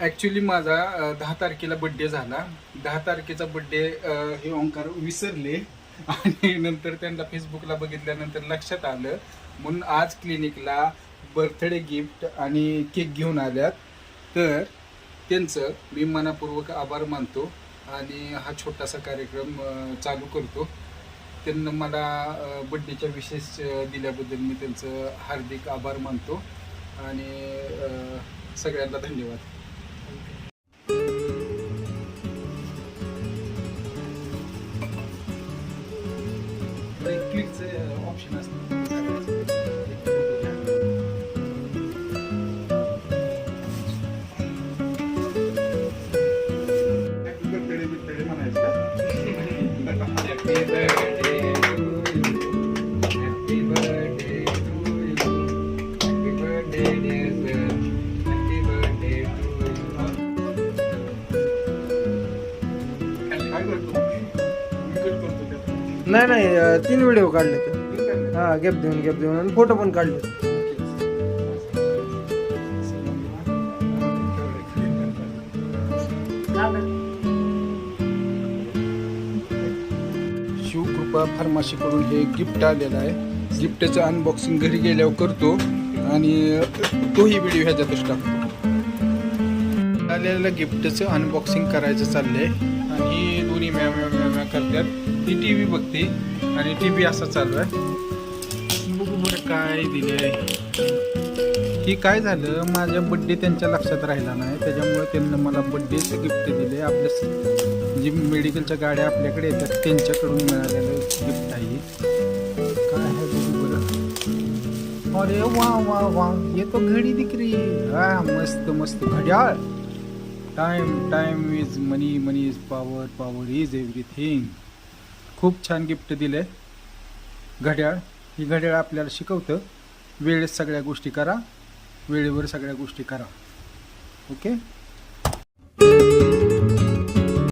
Actually माझा दहा तारखेला बड्डे झाला. दहा तारखेचा बड्डे हे ओंकार विसरले. आणि नंतर त्यांना फेसबुकला बघितल्यानंतर लक्षात आलं. म्हणून आज क्लिनिकला बर्थडे गिफ्ट आणि केक घेऊन आल्यात. तर त्यांचं मी मनापूर्वक आभार मानतो आणि हा छोटासा कार्यक्रम चालू करतो. त्यांना मला बड्डेच्या विशेष दिल्याबद्दल मी त्यांचं हार्दिक आभार मानतो. आणि सगळ्यांना धन्यवाद. करतो त्यात. नाही नाही तीन व्हिडिओ काढले ते हा गॅप देऊन गॅप देऊन. आणि फोटो पण काढले. शिवकृपा फार्मासीकडून हे गिफ्ट आलेलं आहे. गिफ्टचं अनबॉक्सिंग घरी गेल्यावर करतो आणि तोही व्हिडिओ ह्याच्यातच टाकतो. आलेलं गिफ्टचं अनबॉक्सिंग करायचं चाललंय. आणि दोन्ही म्या म्या म्या म्या करतात. ती टी व्ही बघते आणि टी व्ही असा चालू आहे. काय दिले की काय झालं? माझ्या बड्डे त्यांच्या लक्षात राहिला नाही. त्याच्यामुळे त्यांनी मला बड्डेचं गिफ्ट दिले आपल्या जी मेडिकलच्या गाड्या आपल्याकडे येतात त्यांच्याकडून मिळालेलं गिफ्ट आहे. काय आहे बघू बरं अरे वा वा वा. येतो घडी दिख हा मस्त मस्त. घड्याळ. Time time is money money is power power is everything खूप छान गिफ्ट दिले घड्याळ. ही घड्याळ आपल्याला शिकवतं. वेळेत सगळ्या गोष्टी करा. वेळेवर सगळ्या गोष्टी करा. ओके?